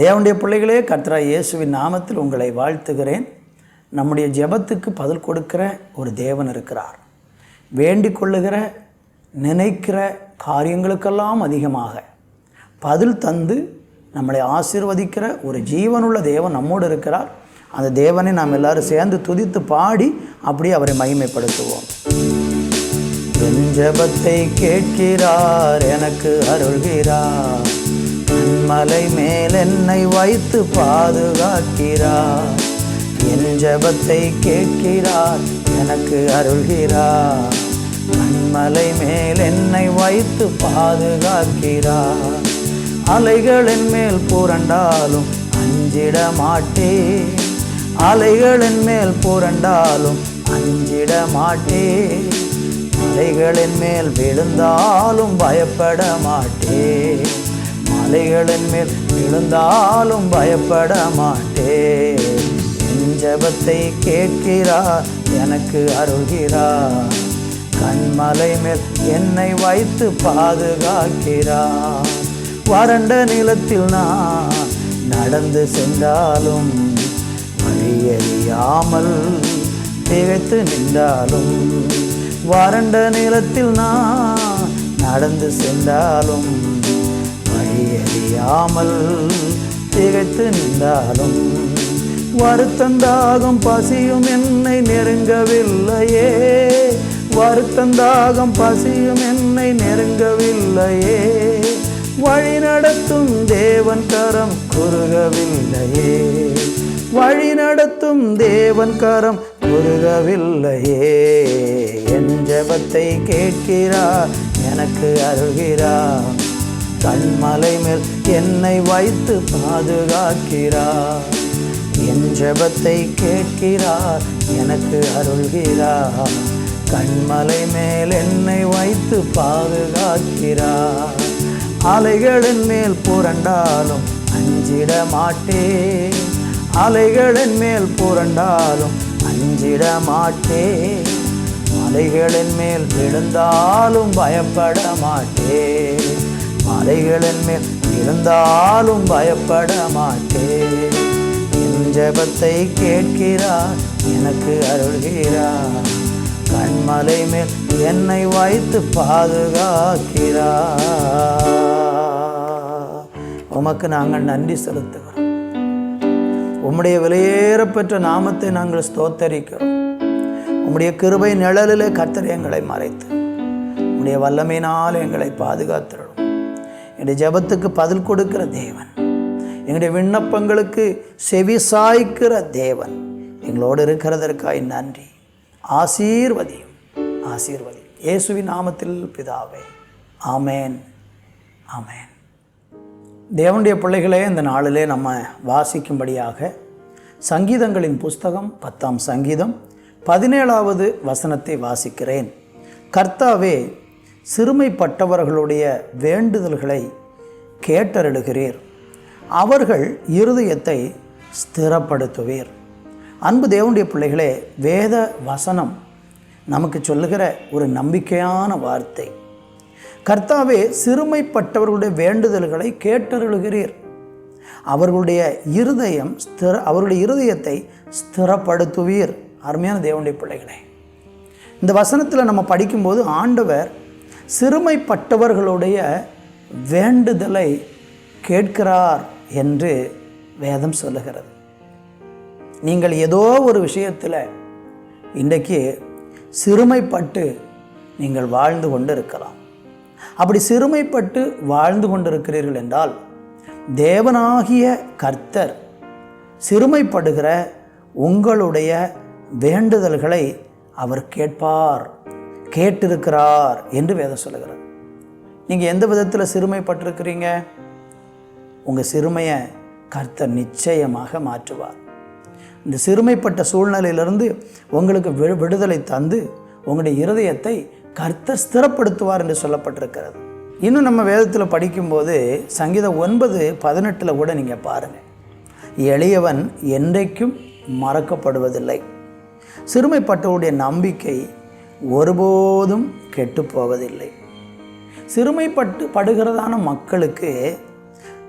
தேவனுடைய பிள்ளைகளே கர்த்தரா இயேசுவின் நாமத்தில் உங்களை வாழ்த்துகிறேன். நம்முடைய ஜெபத்துக்கு பதில் கொடுக்கிற ஒரு தேவன் இருக்கிறார். வேண்டிக் கொள்ளுகிற நினைக்கிற காரியங்களுக்கெல்லாம் அதிகமாக பதில் தந்து நம்மளை ஆசீர்வதிக்கிற ஒரு ஜீவனுள்ள தேவன் நம்மோடு இருக்கிறார். அந்த தேவனை நாம் எல்லாரும் சேர்ந்து துதித்து பாடி அப்படியே அவரை மகிமைப்படுத்துவோம். என் ஜெபத்தை கேட்கிறார் எனக்கு அருள்கிறார். மலை மேல் என்னை வைத்து பாதுகாக்கிறார். என் ஜெபத்தை கேட்கிறார் எனக்கு அருள்கிறார். மலை மேல் என்னை வைத்து பாதுகாக்கிறார். அலைகளின் மேல் புரண்டாலும் அஞ்சிட மாட்டேன். அலைகளின் மேல் புரண்டாலும் அஞ்சிட மாட்டேன் மலைகளின் மேல் விழுந்தாலும் பயப்பட மாட்டேன் மலைகளின் மேல் விழுந்தாலும் பயப்பட மாட்டேன் என் ஜபத்தை கேட்கிறார் எனக்கு அருள்கிறார். கண்மலை மேல் என்னை வைத்து பாதுகாக்கிறார். வறண்ட நிலத்தில் நான் நடந்து சென்றாலும் வழியறியாமல் திகைத்து நின்றாலும் வறண்ட நிலத்தில் நான் நடந்து சென்றாலும் வழியறியாமல் திகைத்து நின்றாலும் வருத்தந்தாகம் பசியும் என்னை நெருங்கவில்லையே. வருத்தந்தாகம் பசியும் என்னை நெருங்கவில்லையே. வழி நடத்தும் தேவன் கரம் குறுகவில்லையே. வழி நடத்தும் தேவன் கரம் முருகவில்லையே என் ஜபத்தை கேட்கிறார் எனக்கு அருகிறார். கண்மலை மேல் என்னை வைத்து பாதுகாக்கிறார். என் ஜபத்தை கேட்கிறார் எனக்கு அருள்கிறார். கண்மலை மேல் என்னை வைத்து பாதுகாக்கிறார். அலைகளின் மேல் புரண்டாலும் அஞ்சிட மாட்டேன். அலைகளின் மேல் புரண்டாலும் அஞ்சிட மாட்டே. மலைகளின் மேல் விழுந்தாலும் பயப்பட மாட்டே. மலைகளின் மேல் விழுந்தாலும் பயப்பட மாட்டே. என் ஜபத்தை கேட்கிறார் எனக்கு அருள்கிறார். கண்மலை மேல் என்னை வைத்து பாதுகாக்கிறார். உமக்கு நாங்கள் நன்றி செலுத்துகிறோம். உம்முடைய விலையேறப்பெற்ற நாமத்தை நாங்கள் ஸ்தோத்தரிக்கிறோம். உம்முடைய கிருபை நிழலிலே கத்தர் எங்களை மறைத்து உம்முடைய வல்லமையினால் எங்களை பாதுகாத்துடும் எங்களுடைய ஜெபத்துக்கு பதில் கொடுக்கிற தேவன் எங்களுடைய விண்ணப்பங்களுக்கு செவி சாய்க்கிற தேவன் எங்களோடு இருக்கிறதற்காய் நன்றி. ஆசீர்வதியும் ஆசீர்வதியும். இயேசுவின் நாமத்தில் பிதாவே. ஆமேன். ஆமேன். தேவனுடைய பிள்ளைகளே இந்த நாளிலே நம்ம வாசிக்கும்படியாக சங்கீதங்களின் புஸ்தகம் பத்தாம் சங்கீதம் பதினேழாவது வசனத்தை வாசிக்கிறேன். கர்த்தாவே சிறுமைப்பட்டவர்களுடைய வேண்டுதல்களை கேட்டறிடுகிறீர் அவர்கள் இருதயத்தை ஸ்திரப்படுத்துவீர். அன்பு தேவனுடைய பிள்ளைகளே வேத வசனம் நமக்கு சொல்லுகிற ஒரு நம்பிக்கையான வார்த்தை. கர்த்தாவே சிறுமைப்பட்டவர்களுடைய வேண்டுதல்களை கேட்டருளுகிறீர். அவர்களுடைய இருதயம் ஸ்திர அவருடைய இருதயத்தை ஸ்திரப்படுத்துவீர். அருமையான தேவனுடைய பிள்ளைகளே. இந்த வசனத்தில் நம்ம படிக்கும்போது ஆண்டவர் சிறுமைப்பட்டவர்களுடைய வேண்டுதலை கேட்கிறார் என்று வேதம் சொல்லுகிறது. நீங்கள் ஏதோ ஒரு விஷயத்தில் இன்றைக்கு சிறுமைப்பட்டு நீங்கள் வாழ்ந்து கொண்டு இருக்கலாம் அப்படி சிறுமைப்பட்டு வாழ்ந்து கொண்டிருக்கிறீர்கள் என்றால் தேவனாகிய கர்த்தர் சிறுமைப்படுகிற உங்களுடைய வேண்டுதல்களை அவர் கேட்பார் கேட்டிருக்கிறார் என்று வேதம் சொல்லுகிறார் நீங்கள் எந்த விதத்தில் சிறுமைப்பட்டிருக்கிறீங்க? உங்கள் சிறுமையை கர்த்தர் நிச்சயமாக மாற்றுவார். இந்த சிறுமைப்பட்ட சூழ்நிலையிலிருந்து உங்களுக்கு விடுதலை தந்து உங்களுடைய இருதயத்தை கர்த்தர் ஸ்திரப்படுத்துவார் என்று சொல்லப்பட்டிருக்கிறது. இன்னும் நம்ம வேதத்தில் படிக்கும்போது சங்கீதம் ஒன்பது பதினெட்டில் கூட நீங்கள் பாருங்கள் எளியவன் என்றைக்கும் மறக்கப்படுவதில்லை. சிறுமைப்பட்டவருடைய நம்பிக்கை ஒருபோதும் கெட்டுப் போவதில்லை. சிறுமைப்பட்டு படுகிறதான மக்களுக்கு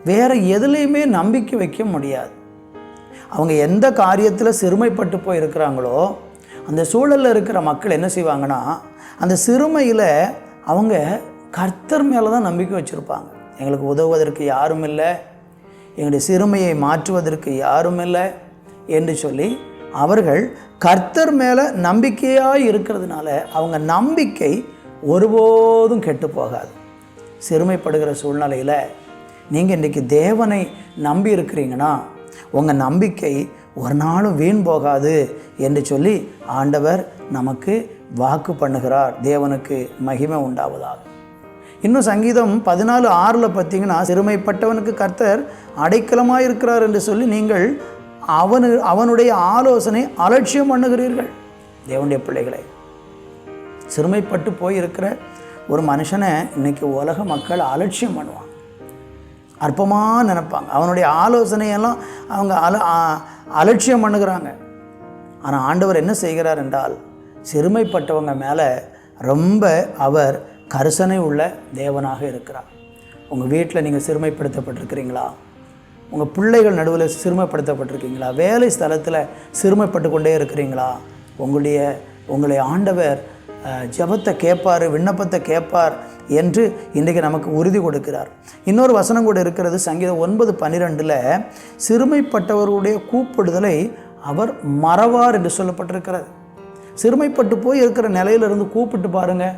வேறு எதுலேயுமே நம்பிக்கை வைக்க முடியாது. அவங்க எந்த காரியத்தில் சிறுமைப்பட்டு போய் இருக்கிறாங்களோ அந்த சூழலில் இருக்கிற மக்கள் என்ன செய்வாங்கன்னா அந்த சிறுமையில் அவங்க கர்த்தர் மேலே தான் நம்பிக்கை வச்சுருப்பாங்க. எங்களுக்கு உதவுவதற்கு யாரும் இல்லை. எங்களுடைய சிறுமையை மாற்றுவதற்கு யாரும் இல்லை என்று சொல்லி அவர்கள் கர்த்தர் மேலே நம்பிக்கையாக இருக்கிறதுனால அவங்க நம்பிக்கை ஒருபோதும் கெட்டு போகாது. சிறுமைப்படுகிற சூழ்நிலையில் நீங்கள் இன்றைக்கி தேவனை நம்பி இருக்கிறீங்கன்னா உங்கள் நம்பிக்கை ஒரு நாளும் வீண் போகாது என்று சொல்லி ஆண்டவர் நமக்கு வாக்கு பண்ணுகிறார். தேவனுக்கு மகிமை உண்டாவதாக. இன்னும் சங்கீதம் பதினாலு ஆறில் பார்த்தீங்கன்னா சிறுமைப்பட்டவனுக்கு கர்த்தர் அடைக்கலமாக இருக்கிறார் என்று சொல்லி நீங்கள் அவனு அவனுடைய ஆலோசனை அலட்சியம் பண்ணுகிறீர்கள். தேவனுடைய பிள்ளைகளை. சிறுமைப்பட்டு போயிருக்கிற ஒரு மனுஷனை இன்னைக்கு உலக மக்கள் அலட்சியம் பண்ணுவாங்க. அற்பமாக நினைப்பாங்க. அவனுடைய ஆலோசனையெல்லாம் அவங்க அல அலட்சியம் பண்ணுகிறாங்க. ஆனால் ஆண்டவர் என்ன செய்கிறார் என்றால் சிறுமைப்பட்டவங்க மேலே ரொம்ப அவர் கரிசனை உள்ள தேவனாக இருக்கிறார். உங்கள் வீட்டில் நீங்கள் சிறுமைப்படுத்தப்பட்டிருக்கிறீங்களா உங்கள் பிள்ளைகள் நடுவில் சிறுமைப்படுத்தப்பட்டிருக்கீங்களா வேலை ஸ்தலத்தில் சிறுமைப்பட்டு கொண்டே இருக்கிறீங்களா? உங்களுடைய உங்களை ஆண்டவர் ஜபத்தை ஜெபத்தை கேட்பார் விண்ணப்பத்தை கேட்பார் என்று இன்றைக்கு நமக்கு உறுதி கொடுக்கிறார். இன்னொரு வசனம் கூட இருக்கிறது சங்கீதம் ஒன்பது பன்னிரெண்டில் சிறுமைப்பட்டவருடைய கூப்பிடுதலை அவர் மறவார் என்று சொல்லப்பட்டிருக்கிறது. சிறுமைப்பட்டு போய் இருக்கிற நிலையிலிருந்து கூப்பிட்டு பாருங்கள்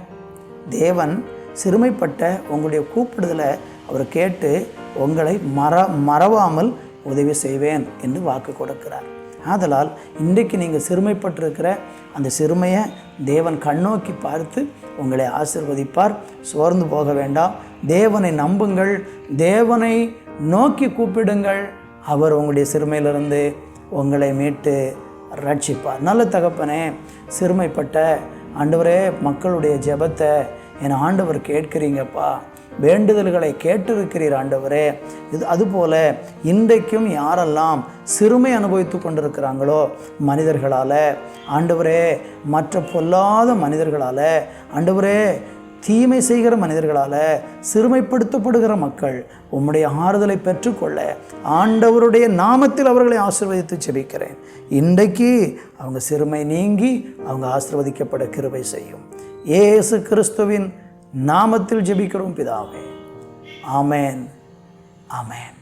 தேவன் சிறுமைப்பட்ட உங்களுடைய கூப்பிடுதலை அவர் கேட்டு உங்களை மற மறவாமல் உதவி செய்வேன் என்று வாக்கு கொடுக்கிறார். ஆதலால் இன்றைக்கு நீங்கள் சிறுமைப்பட்டிருக்கிற அந்த சிறுமையை தேவன் கண்ணோக்கி பார்த்து உங்களை ஆசிர்வதிப்பார். சோர்ந்து போக வேண்டாம். தேவனை நம்புங்கள். தேவனை நோக்கி கூப்பிடுங்கள். அவர் உங்களுடைய சிறுமையிலிருந்து உங்களை மீட்டு ரட்சிப்பார். நல்ல தகப்பனே சிறுமைப்பட்ட ஆண்டவரே மக்களுடைய ஜெபத்தை என் ஆண்டவர் கேட்கிறீங்கப்பா. வேண்டுதல்களை கேட்டிருக்கிறீர் ஆண்டவரே. இது அதுபோல இன்றைக்கும் யாரெல்லாம் சிறுமை அனுபவித்து கொண்டிருக்கிறாங்களோ மனிதர்களால் ஆண்டவரே மற்ற பொல்லாத மனிதர்களால் ஆண்டவரே தீமை செய்கிற மனிதர்களால் சிறுமைப்படுத்தப்படுகிற மக்கள் உம்முடைய ஆறுதலை பெற்றுக்கொள்ள ஆண்டவருடைய நாமத்தில் அவர்களை ஆசிர்வதித்து ஜெபிக்கிறேன். இன்றைக்கு அவங்க சிறுமை நீங்கி அவங்க ஆசிர்வதிக்கப்பட கிருபை செய்யும். ஏசு கிறிஸ்துவின் நாமத்தில் ஜெபிக்கிறோம் பிதாவே. ஆமேன். ஆமேன்.